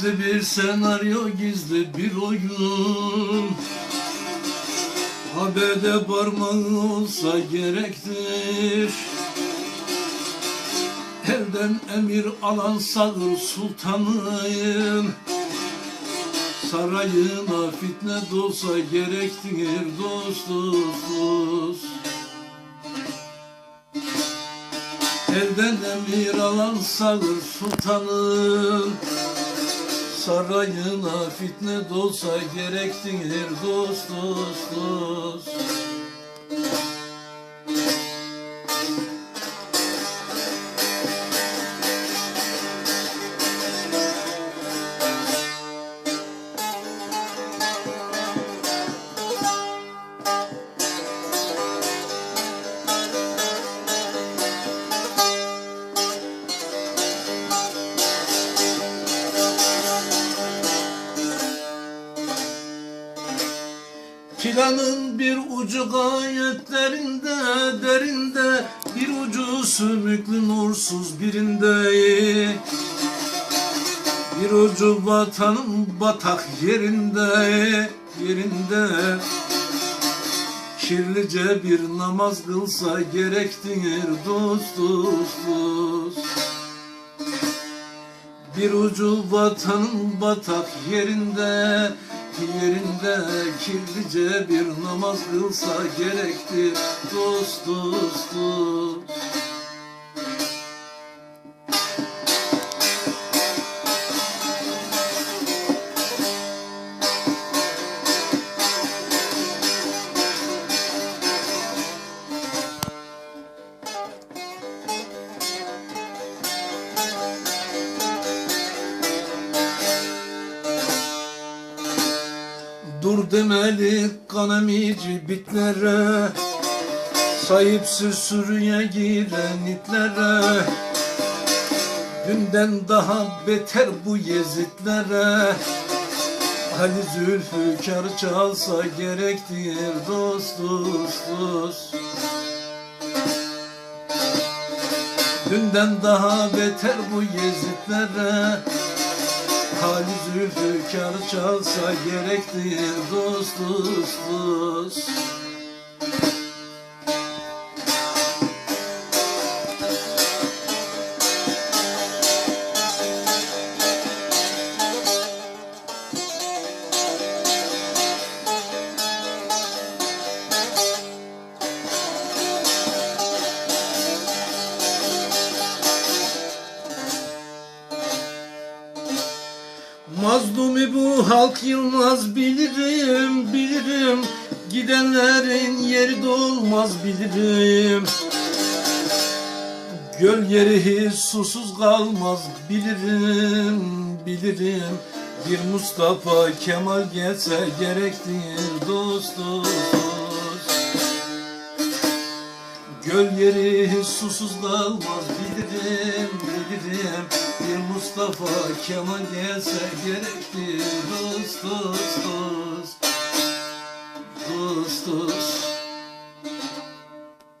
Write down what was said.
Gizli bir senaryo, gizli bir oyun. Haberde parmağı olsa gerektir. Elden emir alan sağır sultanın Sarayına fitne dolsa gerektir dost dost dost. Elden emir alan sağır sultanın Sarayına fitne dolsa gerektir dost dost dost Planın bir ucu gayet derinde, derinde Bir ucu sümüklü nursuz birinde. Bir ucu vatanın batak yerinde, yerinde. Kirlice bir namaz kılsa gerektir dost dost dost. Bir ucu vatanın batak yerinde Yerinde kirlice bir namaz kılsa gerektir. Dost dost dost Dur demeli kanamici bitlere Sahipsiz sürüye giren itlere. Dünden daha beter bu yezitlere. Ali Zülfikar çalsa gerektir dost dost dost. Dünden daha beter bu yezitlere Hali Zülfikar çalsa gerektir dost dost dost Mazlumi bu halk yılmaz bilirim bilirim. Gidenlerin yeri dolmaz bilirim. Göl yeri susuz kalmaz bilirim bilirim. Bir Mustafa Kemal gelse gerektir dost Göl yeri susuz kalmaz bilirim bilirim Bir Mustafa Kemal gelse gerektir. Dost dost dost. Dost dost.